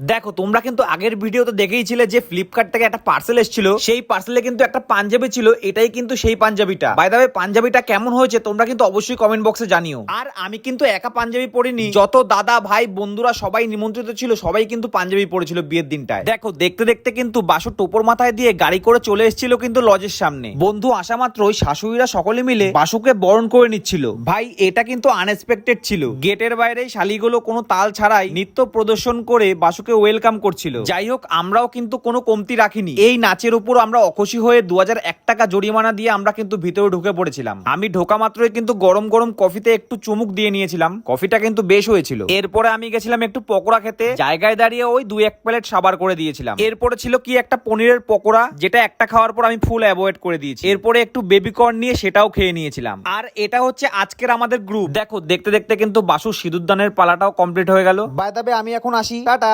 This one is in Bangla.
দেখো, তোমরা কিন্তু আগের ভিডিওতে দেখেইছিলে যে ফ্লিপকার্ট থেকে একটা পার্সেল এসেছিল। সেই পার্সেলে কিন্তু একটা পাঞ্জাবি ছিল, এটাই কিন্তু সেই পাঞ্জাবিটা। বাই দ্য পাঞ্জাবিটা কেমন হয়েছে তোমরা কিন্তু অবশ্যই কমেন্ট বক্সে জানিও। আর আমি কিন্তু একা পাঞ্জাবি পরিনি, যত দাদা, ভাই, বন্ধুরা সবাই নিমন্ত্রিত ছিল, সবাই কিন্তু পাঞ্জাবি পরেছিল বিয়ের দিনটায়। দেখো, দেখতে দেখতে কিন্তু বাসু টোপর মাথায় দিয়ে গাড়ি করে চলে এসেছিল কিন্তু লজের সামনে। বন্ধু আসা মাত্রই শাশুড়িরা সকলে মিলে বাসুকে বরণ করে নিচ্ছিল। ভাই, এটা কিন্তু আনএক্সপেক্টেড ছিল। গেটের বাইরে শালিগুলো কোনো তাল ছাড়াই নৃত্য প্রদর্শন করে বাসুকে ওয়েলকাম করছিল। যাই হোক আমরাও কিন্তু কোনো কমতি রাখিনি। এই নাচের উপর আমরা অখুশি হয়ে দু টাকা জরিমানা দিয়ে আমরা কিন্তু ভিতরে ঢুকে পড়েছিলাম। আমি ঢোকা মাত্রই কিন্তু গরম গরম কফিতে একটু চুমুক দিয়ে নিয়েছিলাম। কফিটা কিন্তু বেশ হয়েছিল। এরপরে আমি গেছিলাম একটু পকোড়া খেতে। জায়গায় দাঁড়িয়ে ওই দুই এক প্লেট সাবার করে দিয়েছিলাম। এরপরে ছিল কি একটা পনিরের পকোড়া যেটা একটা খাওয়ার পর আমি ফুল অ্যাভয়েড করে দিয়েছি। এরপরে একটু বেবি কর্ন নিয়ে সেটাও খেয়ে নিয়েছিলাম। আর এটা হচ্ছে আজকের আমাদের গ্রুপ দেখো দেখতে দেখতে কিন্তু বাসু সিঁদুরদানের পালাটাও কমপ্লিট হয়ে গেল। বাই দাবে আমি এখন আসি। টাটা!